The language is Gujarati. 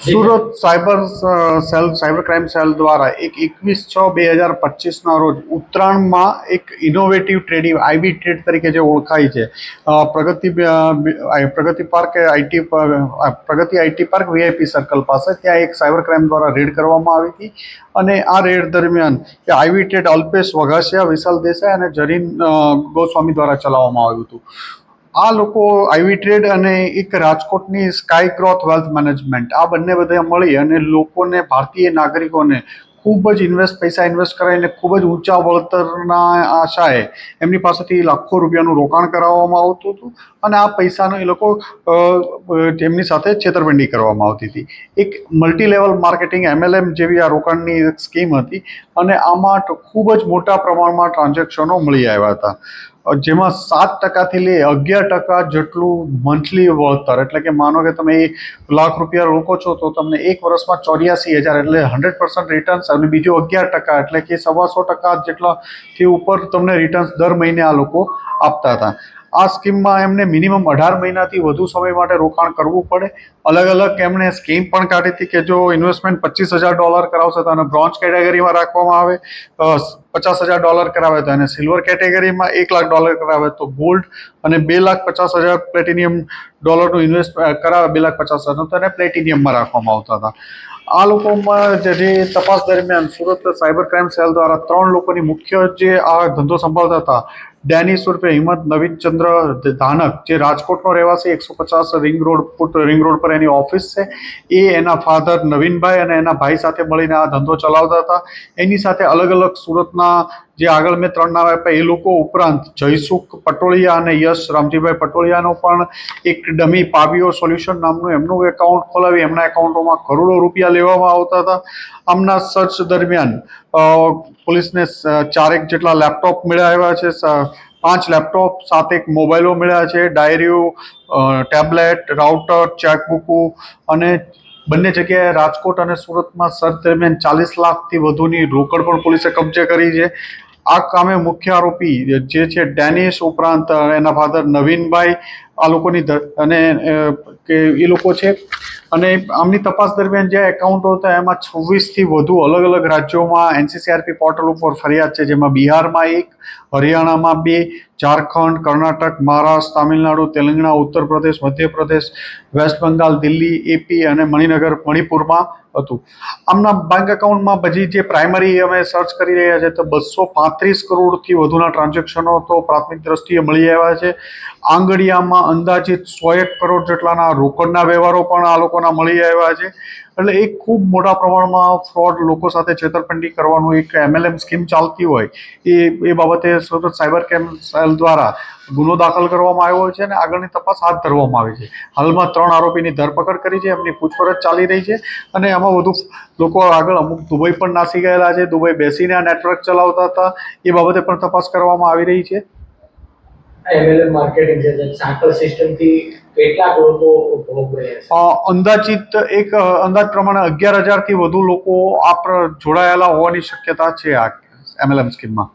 Surat cyber cell cyber crime cell દ્વારા એક એકવીસ છ બે હજાર પચીસના રોજ ઉત્તરાયણમાં એક ઇનોવેટિવ ટ્રેડિંગ આઈબી ટ્રેડ તરીકે જે ઓળખાય છે. Pragati Pragati park IT Pragati IT park VIP circle પાસે ત્યાં એક સાયબર ક્રાઇમ દ્વારા રેડ કરવામાં આવી હતી અને આ રેડ દરમિયાન કે I V trade Alpesh Vaghasiya Vishal Desai અને જરીન ગોસ્વામી દ્વારા ચલાવવામાં આવ્યું હતું. આ લોકો આઈવી ટ્રેડ અને એક રાજકોટની સ્કાય ગ્રોથ વેલ્થ મેનેજમેન્ટ આ બંને બધા મળી અને લોકોને, ભારતીય નાગરિકોને ખૂબ જ ઇન્વેસ્ટ પૈસા ઇન્વેસ્ટ કરાવીને ખૂબ જ ઊંચા વળતરના આશાએ એમની પાસેથી લાખો રૂપિયાનું રોકાણ કરાવવામાં આવતું હતું અને આ પૈસાનો એ લોકો તેમની સાથે છેતરપિંડી કરવામાં આવતી હતી. એક મલ્ટી લેવલ માર્કેટિંગ એમએલએમ જેવી આ રોકાણની સ્કીમ હતી અને આમાં ખૂબ જ મોટા પ્રમાણમાં ટ્રાન્ઝેક્શનો મળી આવ્યા હતા. જેમાં સાત ટકાથી લઈ અગિયાર ટકા જેટલું મંથલી વળતર. એટલે કે માનો કે તમે લાખ રૂપિયા રોકો છો, તો તમને એક વર્ષમાં ચોર્યાસી હજાર એટલે હંડ્રેડ પર્સન્ટ રિટર્ન્સ અને બીજું અગિયાર ટકા એટલે કે સવાસો ટકા જેટલાથી ઉપર તમને રિટર્ન્સ દર મહિને આ લોકો આપતા હતા. આ સ્કીમમાં એમને મિનિમમ અઢાર મહિનાથી વધુ સમય માટે રોકાણ કરવું પડે. અલગ અલગ એમણે સ્કીમ પણ કાઢી હતી કે જો ઇન્વેસ્ટમેન્ટ પચીસ હજાર ડોલર કરાવશે તો એને બ્રોન્ઝ કેટેગરીમાં રાખવામાં આવે. પચાસ હજાર ડોલર કરાવે તો એને સિલ્વર કેટેગરીમાં એક લાખ ડોલર કરાવે તો ગોલ્ડ અને બે લાખ પચાસ હજાર પ્લેટિનિયમ ડોલરનું ઇન્વેસ્ટ કરાવે બે લાખ પચાસ હજારનું તો એને પ્લેટિનિયમમાં રાખવામાં આવતા હતા. આ લોકોમાં જે તપાસ દરમિયાન સુરત સાયબર ક્રાઇમ સેલ દ્વારા ત્રણ લોકોની મુખ્ય જે આ ધંધો સંભાળતા હતા, ડેનિસ ઉર્ફે હિંમત નવીનચંદ્ર ધાનક, જે રાજકોટનો રહેવાસી, એકસો પચાસ ring road foot, ring road પર એની ઓફિસ છે. એ એના ફાધર નવીનભાઈ અને એના ભાઈ સાથે મળીને આ ધંધો ચલાવતા હતા. એની સાથે અલગ અલગ સુરતના જે આગળ મેં ત્રણ નામ આપ્યા, એ લોકો ઉપરાંત જયસુખ પટોળિયા અને યશ રામજીભાઈ પટોળિયાનો પણ એક ડમી પાવીઓ સોલ્યુશન નામનું એમનું એકાઉન્ટ ખોલાવી, એમના એકાઉન્ટોમાં કરોડો રૂપિયા લેવામાં આવતા હતા. આમના સર્ચ દરમિયાન પોલીસને ચારેક જેટલા લેપટોપ મળ્યા આવ્યા છે પાંચ લેપટોપ સાતેક મોબાઈલો મળ્યા છે, ડાયરીઓ ટેબ્લેટ રાઉટર ચેકબુકો અને બંને જગ્યાએ રાજકોટ અને સુરતમાં સર્ચ દરમિયાન ચાલીસ લાખથી વધુની રોકડ પણ પોલીસે કબજે કરી છે. આ કામે મુખ્ય આરોપી જે છે ડેનિશ ઉપરાંત એના ફાધર નવીનભાઈ, આ લોકોની અને કે એ લોકો છે. અને આમની તપાસ દરમિયાન જે એકાઉન્ટો હતા એમાં છવ્વીસથી વધુ અલગ અલગ રાજ્યોમાં એનસીસીઆરપી પોર્ટલ ઉપર ફરિયાદ છે, જેમાં બિહારમાં એક હરિયાણામાં બે, Jharkhand, Karnataka, Maharashtra, Tamil Nadu, Telangana Uttar Pradesh Madhya Pradesh, west Bengal, Delhi, A P અને મણિનગર, મણિપુરમાં હતું. આમના બેંક એકાઉન્ટમાં પછી જે પ્રાઇમરી અમે સર્ચ કરી રહ્યા છે તો બસો પાંત્રીસ કરોડથી વધુના ટ્રાન્ઝેક્શનો તો પ્રાથમિક દ્રષ્ટિએ મળી આવ્યા છે. આંગડિયામાં અંદાજિત સો એક કરોડ જેટલાના રોકડના વ્યવહારો પણ આ લોકોના મળી આવ્યા છે. એટલે એક ખૂબ મોટા પ્રમાણમાં ફ્રોડ લોકો સાથે છેતરપિંડી કરવાનું એક એમએલએમ સ્કીમ ચાલતી હોય, એ એ બાબતે સુરત સાયબર ક્રાઇમ સેલ દ્વારા ગુનો દાખલ કરવામાં આવ્યો છે અને આગળની તપાસ હાથ ધરવામાં આવી છે. હાલમાં ત્રણ આરોપીની ધરપકડ કરી છે એમની પૂછપરછ ચાલી રહી છે અને એમાં વધુ લોકો આગળ અમુક દુબઈ પણ નાસી ગયેલા છે દુબઈ બેસીને આ નેટવર્ક ચલાવતા હતા એ બાબતે પણ તપાસ કરવામાં આવી રહી છે. એમએલએમ માર્કેટ સિસ્ટમથી કેટલાક લોકો અંદાજિત એક અંદાજ પ્રમાણે અગિયાર હજારથી વધુ લોકો આ જોડાયેલા હોવાની શક્યતા છે આ એમએલએમ સ્કીમમાં.